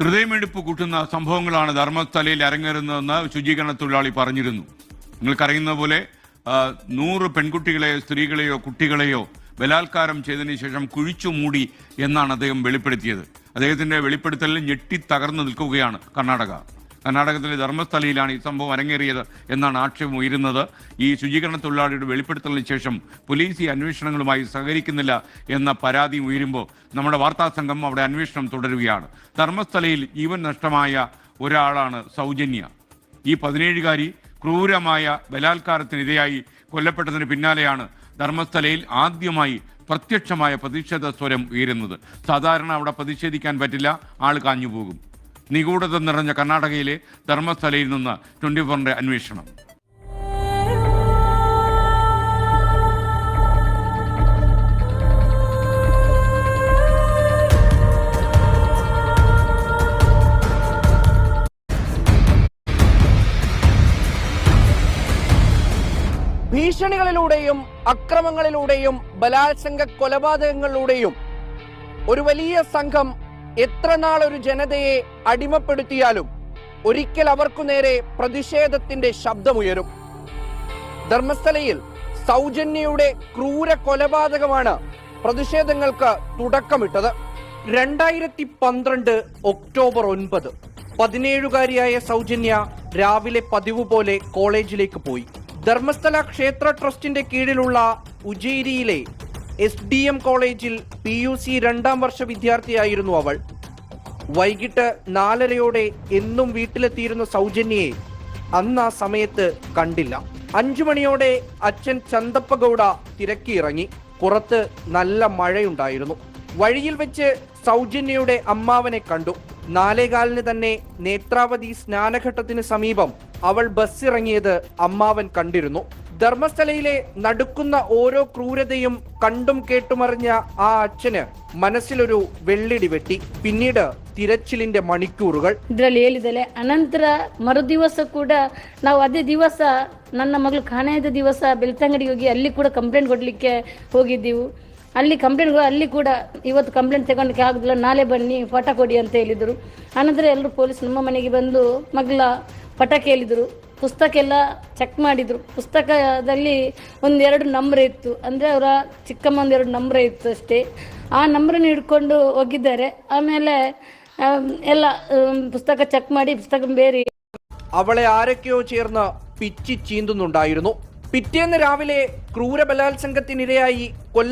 ഹൃദയമെടുപ്പ് കൂട്ടുന്ന സംഭവങ്ങളാണ് ധർമ്മസ്ഥലയിൽ അരങ്ങേറുന്നതെന്ന് ശുചീകരണ തൊഴിലാളി പറഞ്ഞിരുന്നു. നിങ്ങൾക്കറിയുന്ന പോലെ നൂറ് പെൺകുട്ടികളെയോ സ്ത്രീകളെയോ കുട്ടികളെയോ ബലാത്കാരം ചെയ്തതിനു ശേഷം കുഴിച്ചു മൂടി എന്നാണ് അദ്ദേഹം വെളിപ്പെടുത്തിയത്. അദ്ദേഹത്തിന്റെ വെളിപ്പെടുത്തലിൽ ഞെട്ടി തകർന്നു നിൽക്കുകയാണ് കർണാടക. കർണാടകത്തിലെ ധർമ്മസ്ഥലയിലാണ് ഈ സംഭവം അരങ്ങേറിയത് എന്നാണ് ആക്ഷേപം ഉയരുന്നത്. ഈ ശുചീകരണ തൊഴിലാളിയുടെ വെളിപ്പെടുത്തലിന് ശേഷം പോലീസ് ഈ അന്വേഷണങ്ങളുമായി സഹകരിക്കുന്നില്ല എന്ന പരാതി ഉയരുമ്പോൾ നമ്മുടെ വാർത്താ സംഘം അവിടെ അന്വേഷണം തുടരുകയാണ്. ധർമ്മസ്ഥലയിൽ ജീവൻ നഷ്ടമായ ഒരാളാണ് സൗജന്യ. ഈ പതിനേഴുകാരി ക്രൂരമായ ബലാത്കാരത്തിനിരയായി കൊല്ലപ്പെട്ടതിന് പിന്നാലെയാണ് ധർമ്മസ്ഥലയിൽ ആദ്യമായി പ്രത്യക്ഷമായ പ്രതിഷേധ സ്വരം ഉയരുന്നത്. സാധാരണ അവിടെ പ്രതിഷേധിക്കാൻ പറ്റില്ല ആൾ കാഞ്ഞു പോകും നിഗൂഢത നിറഞ്ഞ കർണാടകയിലെ ധർമ്മസ്ഥലയിൽ നിന്ന് ട്വന്റി ഫോറിന്റെ അന്വേഷണം. ഭീഷണികളിലൂടെയും അക്രമങ്ങളിലൂടെയും ബലാത്സംഗ കൊലപാതകങ്ങളിലൂടെയും ഒരു വലിയ സംഘം എത്ര നാൾ ഒരു ജനതയെ അടിമപ്പെടുത്തിയാലും ഒരിക്കൽ അവർക്കു നേരെ പ്രതിഷേധത്തിന്റെ ശബ്ദമുയരും. ധർമ്മസ്ഥലയിൽ സൗജന്യയുടെ ക്രൂര കൊലപാതകമാണ് പ്രതിഷേധങ്ങൾക്ക് തുടക്കമിട്ടത്. രണ്ടായിരത്തി പന്ത്രണ്ട് ഒക്ടോബർ ഒൻപത് പതിനേഴുകാരിയായ സൗജന്യ രാവിലെ പതിവ് പോലെ കോളേജിലേക്ക് പോയി. ധർമ്മസ്ഥല ക്ഷേത്ര ട്രസ്റ്റിന്റെ കീഴിലുള്ള ഉജേരിയിലെ എസ് ഡി എം കോളേജിൽ പി യു സി രണ്ടാം വർഷ വിദ്യാർത്ഥിയായിരുന്നു അവൾ. വൈകിട്ട് നാലരയോടെ എന്നും വീട്ടിലെത്തിയിരുന്ന സൗജന്യയെ അന്ന് ആ സമയത്ത് കണ്ടില്ല. അഞ്ചു മണിയോടെ അച്ഛൻ ചന്തപ്പ ഗൗഡ തിരക്കിയിറങ്ങി. പുറത്ത് നല്ല മഴയുണ്ടായിരുന്നു. വഴിയിൽ വെച്ച് സൗജന്യയുടെ അമ്മാവനെ കണ്ടു. നാലേകാലിന് തന്നെ നേത്രാവതി സ്നാനഘട്ടത്തിന് സമീപം അവൾ ബസ് ഇറങ്ങിയത് അമ്മാവൻ കണ്ടിരുന്നു. ധർമ്മസ്ഥലയിലെ നടുക്കുന്ന ഓരോ ക്രൂരതയും കണ്ടും കേട്ടുമറിഞ്ഞ ആ അച്ഛന് മനസ്സിലൊരു വെള്ളിടി വെട്ടി പിന്നീട് തിരച്ചിലിന്റെ മണിക്കൂറുകൾ ಇದರಲ್ಲಿ ಹೇಳಿದಲೆ ಅನಂತರ ಮರುದಿವಸ ಕೂಡ ನಾವು ಅದೇ ದಿವಸ ನನ್ನ ಮಗಳು ಕಾಣೆಯಾದ ದಿವಸ ಬೆಳ್ತಂಗಡಿಗೆ ಹೋಗಿ ಅಲ್ಲಿ ಕೂಡ ಕಂಪ್ಲೇಂಟ್ ಕೊಡಲಿಕ್ಕೆ ಹೋಗಿದ್ದೆವು ಅಲ್ಲಿ ಕಂಪ್ಲೇಂಟ್ ಅಲ್ಲಿ ಕೂಡ ಇವತ್ತು ಕಂಪ್ಲೇಂಟ್ ತಗೊಳಕ್ಕೆ ಆಗುದಿಲ್ಲ ನಾಳೆ ಬನ್ನಿ ಪಟ ಕೊಡಿ ಅಂತ ಹೇಳಿದರು ಆನಂತರ ಎಲ್ಲರೂ ಪೊಲೀಸ್ ನಮ್ಮ ಮನೆಗೆ ಬಂದು ಮಗಳ ಪಟ ಕೇಳಿದರು ಪುಸ್ತಕ ಎಲ್ಲ ಚೆಕ್ ಮಾಡಿದರು ಪುಸ್ತಕದಲ್ಲಿ ಒಂದೆರಡು ನಂಬರ್ ಇತ್ತು ಅಂದರೆ ಅವರ ಚಿಕ್ಕಮ್ಮಂದು ಎರಡು ನಂಬರ್ ಇತ್ತು ಅಷ್ಟೇ ಆ ನಂಬರನ್ನು ಹಿಡ್ಕೊಂಡು ಹೋಗಿದ್ದಾರೆ ಆಮೇಲೆ ಆಮ್, ಎಲ್ಲ ಆಮ್, ಪುಸ್ತಕ ಚೆಕ್ ಮಾಡಿ ಪುಸ್ತಕ ಬೇರೆ അവളെ ആരൊക്കെയോ ചേർന്ന് പിച്ചി ചീന്തുന്നുണ്ടായിരുന്നു പിറ്റേന്ന് രാവിലെ ക്രൂര ബലാത്സംഗത്തിനിരയായി കൊല്ല